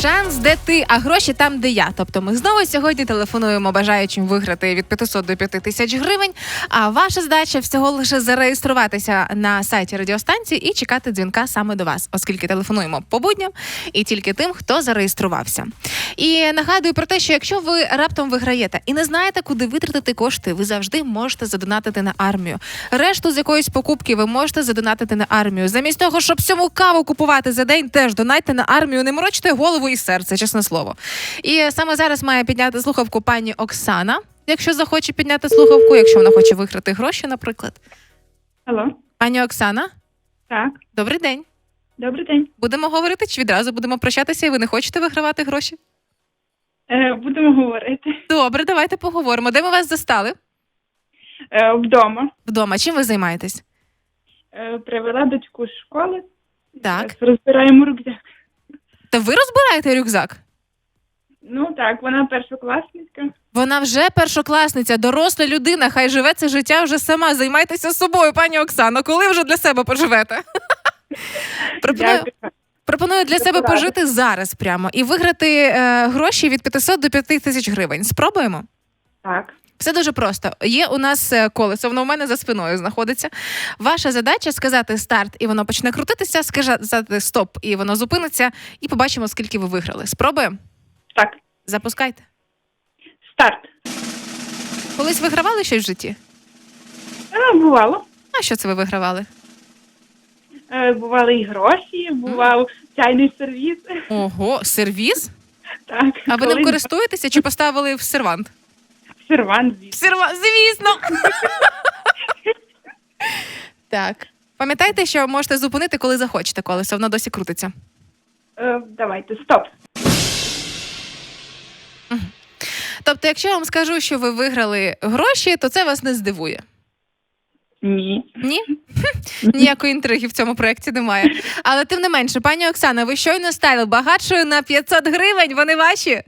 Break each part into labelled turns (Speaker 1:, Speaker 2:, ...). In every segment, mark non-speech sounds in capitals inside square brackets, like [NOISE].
Speaker 1: Шанс, де ти, а гроші там, де я. Тобто ми знову сьогодні телефонуємо бажаючим виграти від 500 до 5 тисяч гривень. А ваша задача всього лише зареєструватися на сайті радіостанції і чекати дзвінка саме до вас, оскільки телефонуємо по будням і тільки тим, хто зареєструвався. І нагадую про те, що якщо ви раптом виграєте і не знаєте, куди витратити кошти, ви завжди можете задонатити на армію. Решту з якоїсь покупки ви можете задонатити на армію. Замість того, щоб всьому каву купувати за день, теж донайте на армію, не морочте голову і серце, чесне слово. І саме зараз має підняти слухавку пані Оксана, якщо захоче підняти слухавку, якщо вона хоче виграти гроші, наприклад.
Speaker 2: Алло,
Speaker 1: Пані Оксана,
Speaker 2: так,
Speaker 1: добрий день.
Speaker 2: добрий день.
Speaker 1: Будемо говорити чи відразу будемо прощатися, і ви не хочете вигравати гроші?
Speaker 2: Е, будемо говорити.
Speaker 1: Добре, давайте поговоримо. Де ми вас застали?
Speaker 2: Е, вдома.
Speaker 1: Вдома. Чим ви займаєтесь?
Speaker 2: Е, привела дочку з школи.
Speaker 1: Так.
Speaker 2: Розбираємо рюкзак.
Speaker 1: Та ви розбираєте рюкзак?
Speaker 2: Ну так, вона першокласниця.
Speaker 1: Вона вже першокласниця, доросла людина, хай живе це життя вже сама. Займайтеся собою, пані Оксано. Коли вже для себе поживете? [LAUGHS] Пропоную, пропоную для себе пожити зараз прямо і виграти е, гроші від 500 до 5 тисяч гривень. Спробуємо?
Speaker 2: Так,
Speaker 1: Все дуже просто. Є у нас е, колесо, воно у мене за спиною знаходиться. Ваша задача сказати старт, і воно почне крутитися, сказати стоп, і воно зупиниться, і побачимо, скільки ви виграли. Спробуємо?
Speaker 2: так.
Speaker 1: Запускайте.
Speaker 2: Старт.
Speaker 1: Колись вигравали щось в житті?
Speaker 2: Е, бувало.
Speaker 1: А що це ви вигравали?
Speaker 2: Е, бували і гроші, бував чайний сервіс.
Speaker 1: Ого, сервіз?
Speaker 2: Так.
Speaker 1: А ви ним користуєтеся чи поставили в сервант?
Speaker 2: Сервант, звісно.
Speaker 1: Серва, звісно. так. Пам'ятайте, що можете зупинити, коли захочете колесо, воно досі крутиться.
Speaker 2: Е, давайте, стоп.
Speaker 1: Тобто, якщо я вам скажу, що ви виграли гроші, то це вас не здивує.
Speaker 2: Ні.
Speaker 1: Ні? [LAUGHS] Ніякої інтриги в цьому проєкті немає. Але тим не менше, пані Оксана, ви щойно стали багатшою на 500 гривень. Вони ваші.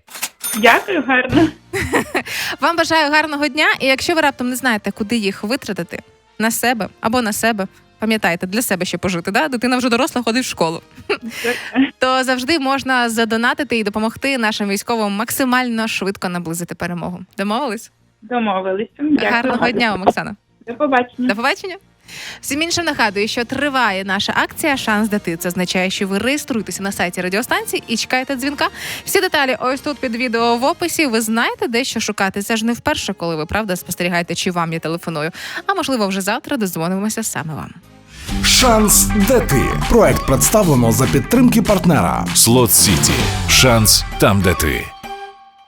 Speaker 2: Дякую, гарно. [LAUGHS]
Speaker 1: Вам бажаю гарного дня. І якщо ви раптом не знаєте, куди їх витратити на себе або на себе, пам'ятайте, для себе ще пожити. Да? Дитина вже доросла ходить в школу. [LAUGHS] То завжди можна задонатити і допомогти нашим військовим максимально швидко наблизити перемогу. Домовились?
Speaker 2: Домовилися. Дякую.
Speaker 1: Гарного дня вам, Оксана.
Speaker 2: До побачення.
Speaker 1: До побачення. Всім іншим нагадую, що триває наша акція Шанс дати. Це означає, що ви реєструєтеся на сайті радіостанції і чекаєте дзвінка. Всі деталі ось тут під відео в описі. Ви знаєте, де що шукати. Це ж не вперше, коли ви правда спостерігаєте, чи вам я телефоную. А можливо, вже завтра дозвонимося саме вам.
Speaker 3: Шанс де ти. Проект представлено за підтримки партнера.
Speaker 4: Слот Сіті. Шанс там, де ти.